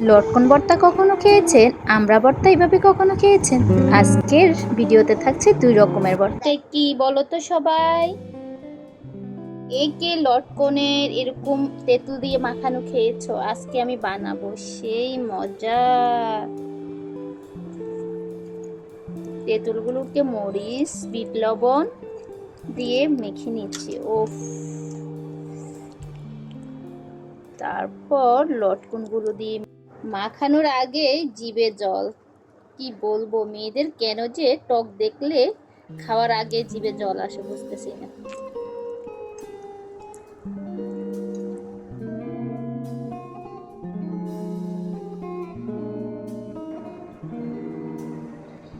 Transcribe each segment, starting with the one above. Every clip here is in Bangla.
লটকন ভর্তা কখনো খেয়েছেন? আমরা ভর্তা এইভাবে কখনো খেয়েছেন? আজকের ভিডিওতে থাকছে দুই রকমের ভর্তা কি বলো তো সবাই? একে লটকনের এরকম তেঁতুল দিয়ে মাখানো খেয়েছো, আজকে আমি বানাবো। সেই মজা। তেঁতুলগুলোকে মরিচ, বিট লবণ দিয়ে মেখে নিচ্ছি। ও তারপর লটকনগুলো দিয়ে মাখানোর আগে জিভে জল। কি বলব, মেয়েদের কেন যে টক দেখলে খাওয়ার আগে জিভে জল আসে বুঝতেছি না।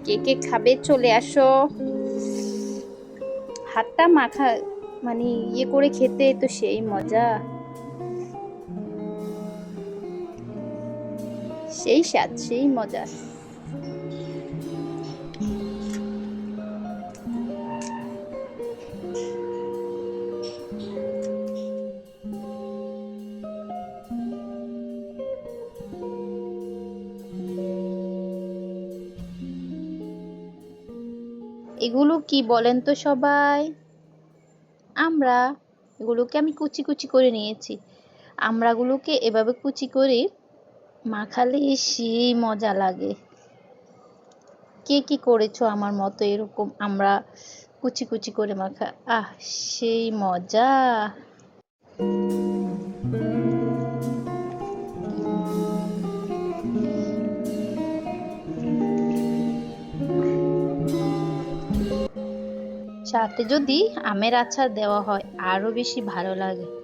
কে কে খাবে চলে আসো। হাতটা মাখা মানে ইয়ে করে খেতে তো সেই মজা। সেই স্বাদ, সেই মজা। এগুলো কি বলেন তো সবাই? আমরা, এগুলোকে আমি কুচি কুচি করে নিয়েছি। আমরাগুলোকে এভাবে কুচি করে মাখালে সেই মজা লাগে। কে কি করেছ আমার মতো এরকম আমরা কুচি কুচি করে মাখা? আহ, সেই মজা। সাথে যদি আমের আচার দেওয়া হয়, আরও বেশি ভালো লাগে।